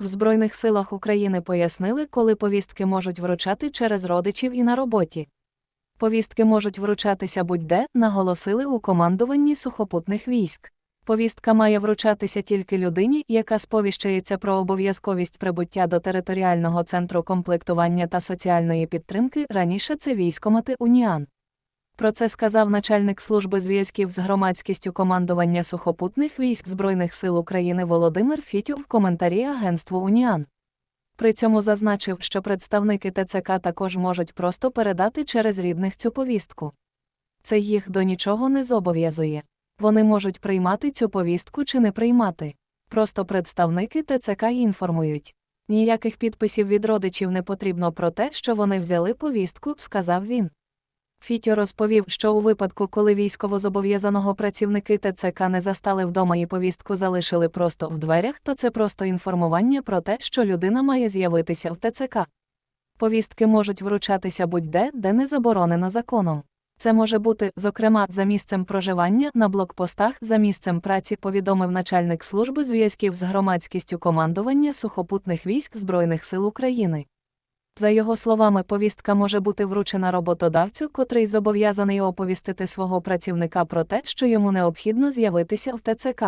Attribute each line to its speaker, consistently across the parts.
Speaker 1: В Збройних силах України пояснили, коли повістки можуть вручати через родичів і на роботі. Повістки можуть вручатися будь-де, наголосили у командуванні сухопутних військ. Повістка має вручатися тільки людині, яка сповіщається про обов'язковість прибуття до територіального центру комплектування та соціальної підтримки. Раніше це військомати Уніан. Про це сказав начальник служби зв'язків з громадськістю командування сухопутних військ Збройних сил України Володимир Фітю в коментарі агентству Уніан. При цьому зазначив, що представники ТЦК також можуть просто передати через рідних цю повістку. Це їх до нічого не зобов'язує. Вони можуть приймати цю повістку чи не приймати. Просто представники ТЦК інформують. Ніяких підписів від родичів не потрібно про те, що вони взяли повістку, сказав він. Фітьо розповів, що у випадку, коли військовозобов'язаного працівники ТЦК не застали вдома і повістку залишили просто в дверях, то це просто інформування про те, що людина має з'явитися в ТЦК. Повістки можуть вручатися будь-де, де не заборонено законом. Це може бути, зокрема, за місцем проживання на блокпостах, за місцем праці, повідомив начальник служби зв'язків з громадськістю командування сухопутних військ Збройних сил України. За його словами, повістка може бути вручена роботодавцю, котрий зобов'язаний оповістити свого працівника про те, що йому необхідно з'явитися в ТЦК.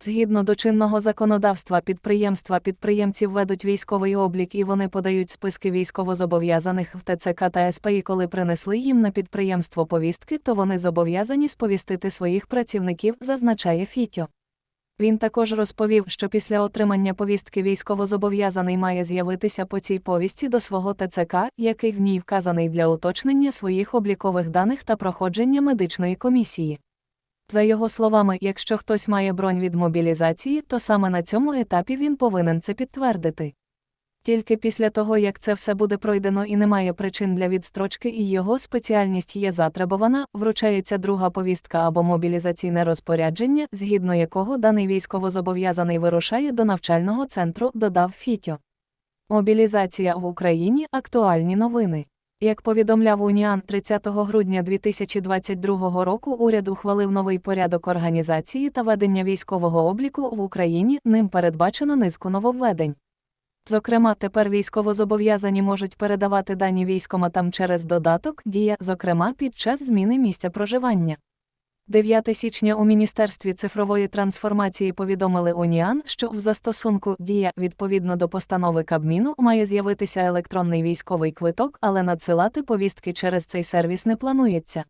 Speaker 1: Згідно до чинного законодавства підприємства підприємців ведуть військовий облік і вони подають списки військовозобов'язаних в ТЦК та СП і коли принесли їм на підприємство повістки, то вони зобов'язані сповістити своїх працівників, зазначає Фітьо. Він також розповів, що після отримання повістки військовозобов'язаний має з'явитися по цій повістці до свого ТЦК, який в ній вказаний для уточнення своїх облікових даних та проходження медичної комісії. За його словами, якщо хтось має бронь від мобілізації, то саме на цьому етапі він повинен це підтвердити. Тільки після того, як це все буде пройдено і немає причин для відстрочки, і його спеціальність є затребована, вручається друга повістка або мобілізаційне розпорядження, згідно якого даний військовозобов'язаний вирушає до навчального центру, додав Фітьо. Мобілізація в Україні актуальні новини. Як повідомляв Уніан 30 грудня 2022 року, уряд ухвалив новий порядок організації та ведення військового обліку в Україні, ним передбачено низку нововведень. Зокрема, тепер військовозобов'язані можуть передавати дані військоматам через додаток Дія, зокрема під час зміни місця проживання. 9 січня у Міністерстві цифрової трансформації повідомили Уніан, що в застосунку Дія відповідно до постанови Кабміну має з'явитися електронний військовий квиток, але надсилати повістки через цей сервіс не планується.